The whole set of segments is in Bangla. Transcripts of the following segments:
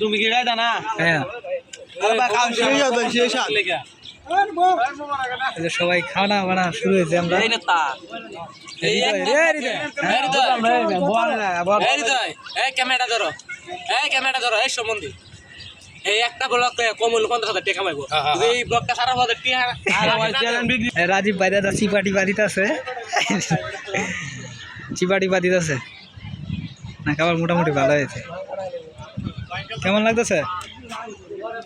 তুমি কি গাইতা না হ্যাঁ সবাই খাওয়া বানা শুরু হয়েছে ধরো এই একটা হাজার টাকা এই ব্লকটা সারা রাজীব দাদা চিপাটি বাদিতে আছে চিপাটি বাদিতে আছে না খাবার মোটামুটি ভালো হয়েছে। কেমন লাগতেছে?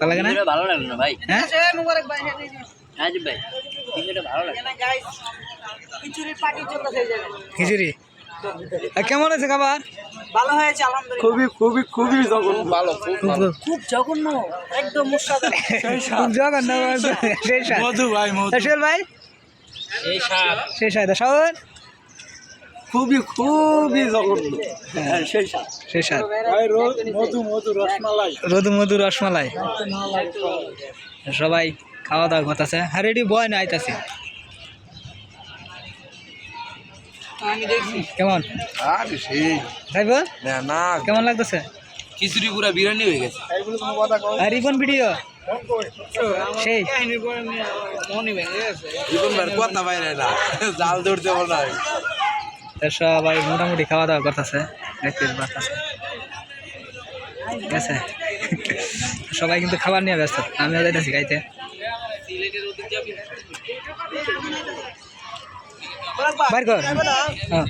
ভালো লাগে না? ভালো লাগল না ভাই? হ্যাঁ? রাজীব ভাই ভিডিওটা ভালো লাগল। খিচুড়ি? আর কেমন আছে খাবার? ভালো হয়েছে আলহামদুলিল্লাহ। খুবই খুবই খুবই জঘন্য। ভালো খুব জঘন্য। একদম খুব জঘন্য সেই মধু ভাই মধু। ভাই? এই সাপ সেই সাথ শাওন খুবই খুবই জঘন্য। হ্যাঁ সেই সেই মধু মধু রসমালাই। রোদু মধু রসমালাই। সবাই খাওয়া দাওয়া করতেছে। হ্যাঁ রেডি বয় না আইতাছে। কেমন? আরে সেই। খাইব না না। কেমন লাগতেছে? খিচুড়ি পুরা বিরিয়ানি হয়ে গেছে। আর রিপন ভিডিও? সেই। মনে কথা বাইরে না। জাল ধরতে বল না। সবাই মোটামুটি খাওয়া দাওয়া করতেছে দেখতে পারতেছে ঠিক আছে? সবাই কিন্তু খাবার নিয়ে ব্যস্ত, আমিও যাইতেছি খাইতে। বাইর কর। হ্যাঁ।